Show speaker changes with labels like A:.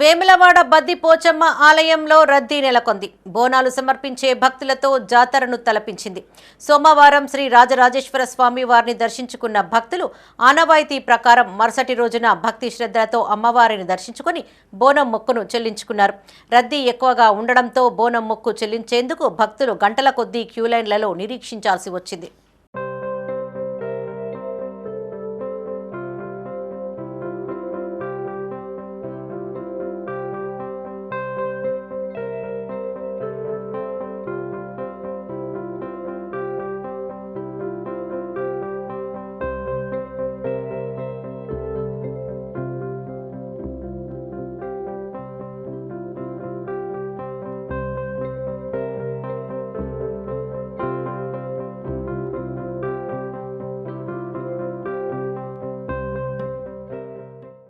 A: వేములవాడ బద్ది పోచమ్మ ఆలయంలో రద్దీ నెలకొంది. బోనాలు సమర్పించే భక్తులతో జాతరను తలపించింది. సోమవారం శ్రీ రాజరాజేశ్వర స్వామి వారిని దర్శించుకున్న భక్తులు ఆనవాయితీ ప్రకారం మరుసటి రోజున భక్తి శ్రద్ధలతో అమ్మవారిని దర్శించుకుని బోనం మొక్కును చెల్లించుకున్నారు. రద్దీ ఎక్కువగా ఉండడంతో బోనం మొక్కు చెల్లించేందుకు భక్తులు గంటల కొద్దీ క్యూలైన్లలో నిరీక్షించాల్సి వచ్చింది.